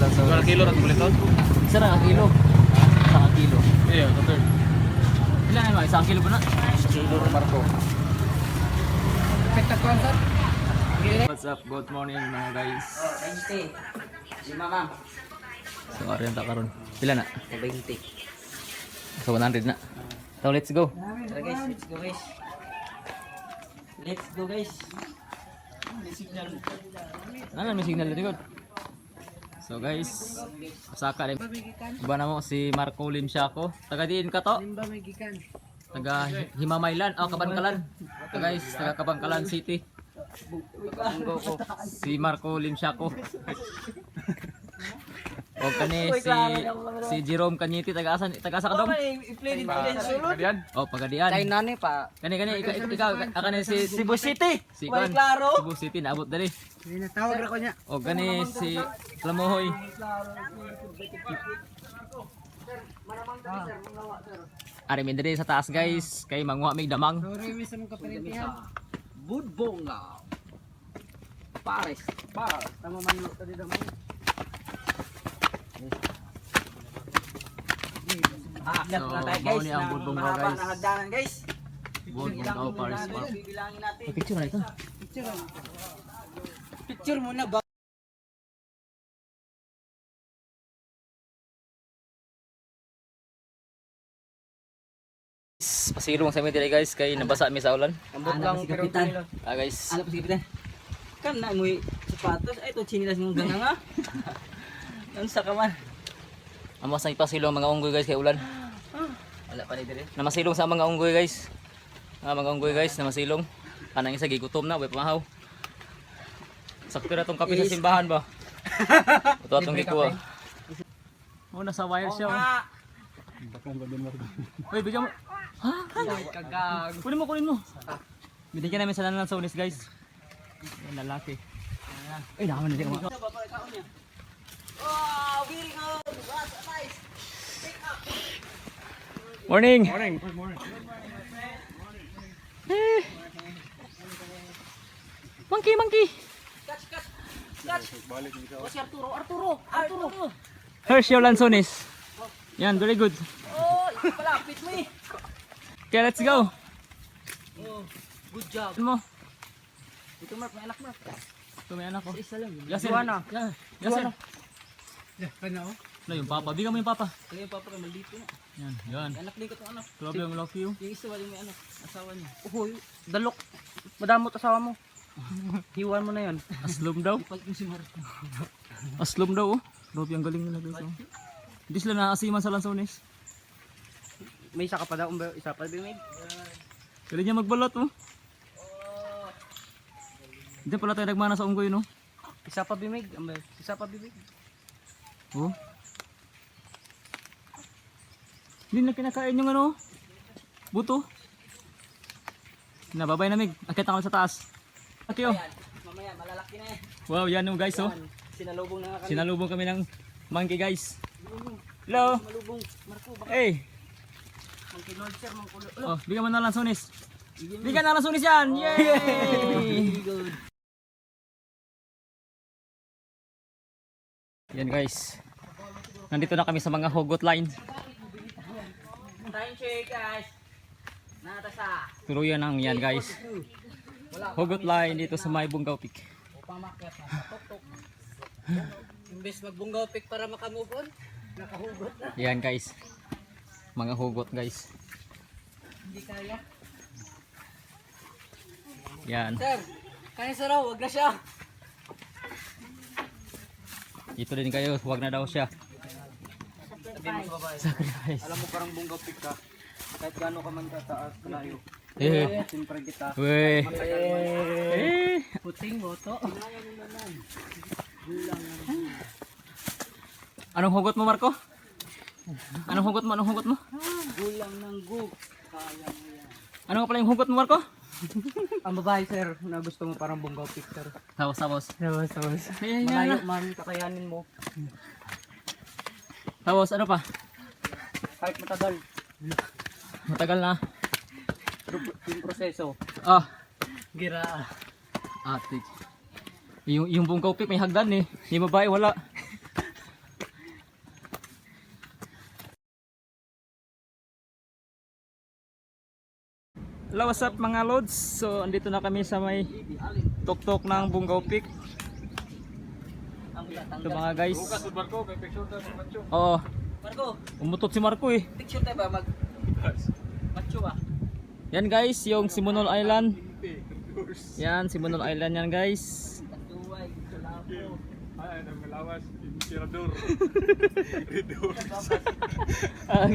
lansones. Dua kilo ra kuliton. Isa na kilo. Isang ang kilo. Iya, betul. Ilan naman? Isang kilo ba na? Kilo Marco. What's up? Good morning mga guys. Lima ma'am. So, ariyan ta karon. Pila na? 20. So, 100 na. So, let's go. Tara guys, let's go guys. Let's go guys. Ano may signal dito? So guys, saka rin. Iba na mo si Marco Limsiako. Taga diin ka to? Limba. Taga Himamaylan, oh Kabangkalan. So guys, taga Kabangkalan City. Si Marco Limsiako. O kani si si Jerome Kanyiti taga asan taga asa ka dong? I-play dito din sulod. Oh, pagadian. Kay nani pa. Kani kani ikaw ikaw kani si Cebu City. si Kwan. Cebu City naabot dali. Tinatawag ra ko niya. O gani si Klamohoy. Ari mi diri sa taas guys, kay manguha mig damang. Sorry mi sa mga kapilitihan. Budbonga. Pares. Par. Tama man lo tadi daw Aakyat So, na tayo guys. ni ang ng budbonga, mahaba guys. na hagdanan guys. Bud daw Paris Park. Bibilangin natin. Picture na ito. Picture. Picture muna ba? Pasilong sa mi diri guys kay nabasa mi sa ulan. Ambot lang pero. Ah guys. Ano pa sige Kan na mo sapatos ay to chinilas ng ganga nga. Ano sa kaman? Amo sa ipasilong mga unggoy guys kay ulan. Wala pa ni dire. Namasilong sa mga unggoy guys. Nga mga unggoy guys namasilong. Kanang isa gigutom na, way pamahaw. Sakto na tong kape sa simbahan ba? Ito atong gikuha. Oh, nasa wire siya. oh. Uy, bigyan mo. Ha? Kagag. Kunin mo, kunin mo. Binigyan namin sa lanan sa unis guys. Yan, lalaki. Ay, nakaman na din ako. Oh, very good. Nice. Morning! Morning, good morning. Eh. Monkey, monkey! Catch, catch. Catch. Oh, si Arturo, Arturo, Arturo. Hershey Lanzones. Yan, very good. Oh, ito pala, fit mo eh. Okay, let's go. Oh, good job. Ano mo? Ito Mark, may anak Mark. Ito may anak ko. Isa lang. Yasir. Juana. Yasir. Yeah, kanya oh. Ano yung papa? Bigyan mo yung papa. Kaya yung papa ka maldito na. Yan, yan. Anak din ko itong anak. Grabe yung love you. Yung isa wala may anak. Asawa niya. Oh, dalok. Madamot asawa mo. Hiwan mo na yon. Aslum daw. Ipag yung si Mark. Aslum daw oh. Grabe ang galing nila guys. Oh. Hindi sila naasiman sa Lanzones. May isa ka pa daw, umba- isa pa bimig. Galing niya magbalot oh. Hindi pala tayo nagmana sa unggoy no. Isa pa bimig, umba- isa pa bimig. Oh. Hindi na kinakain yung ano. Buto. Nababay namig. Akit ako sa taas. Okay oh. Mamaya malalaki na eh. Wow, yan yung guys oh. Sinalubong na kami. Sinalubong kami ng monkey guys. Hello. Malubong. Marco, baka Hey. monkey lord sir, monkey. Oh, bigyan mo na lang sunis. Bigyan na lang sunis yan. Yay! Yan guys. Nandito na kami sa mga hugot line. Time check guys. Natasa. Tuluyan ang yan guys. Hugot line dito sa may Bungaw Peak. Imbes magbunggaw pick para makamove on. Nakahugot na. Yan guys. Mga hugot guys. Hindi kaya. Yan. Sir, kaya raw, wag na siya. Dito din kayo. Huwag na daw siya. Sabihin mo sa babae. Sacrifice. Alam mo parang bunggaw pick ka. Kahit gaano ka man kataas, kalayo. Eh. Siyempre kita. Wey. Eh. Puting boto. Anong hugot mo Marco? Anong hugot mo? Anong hugot mo? Gulang ng gug. Kaya mo yan. Ano pala yung hugot mo Marco? Ang babae sir, na gusto mo parang bunggaw pick sir. Tapos tapos. Tapos, tapos. Ayan, yan Malayo na. man kakayanin mo. Tapos ano pa? Kahit matagal. Matagal na. Yung proseso. Ah. Gira. Ate. Yung yung buong kaupik may hagdan eh. Yung babae wala. Hello, what's up mga lods? So, andito na kami sa may tuktok ng Bungaw Peak. Ito mga guys. barko, may picture tayo sa Mancho. Oo, Marco, umutot si Marco eh. picture tayo ba mag... Macho ah. Yan guys, yung Simonol Island. Yan, Simonol Island yan guys. Ay, ang malawas, inspirador. Ah,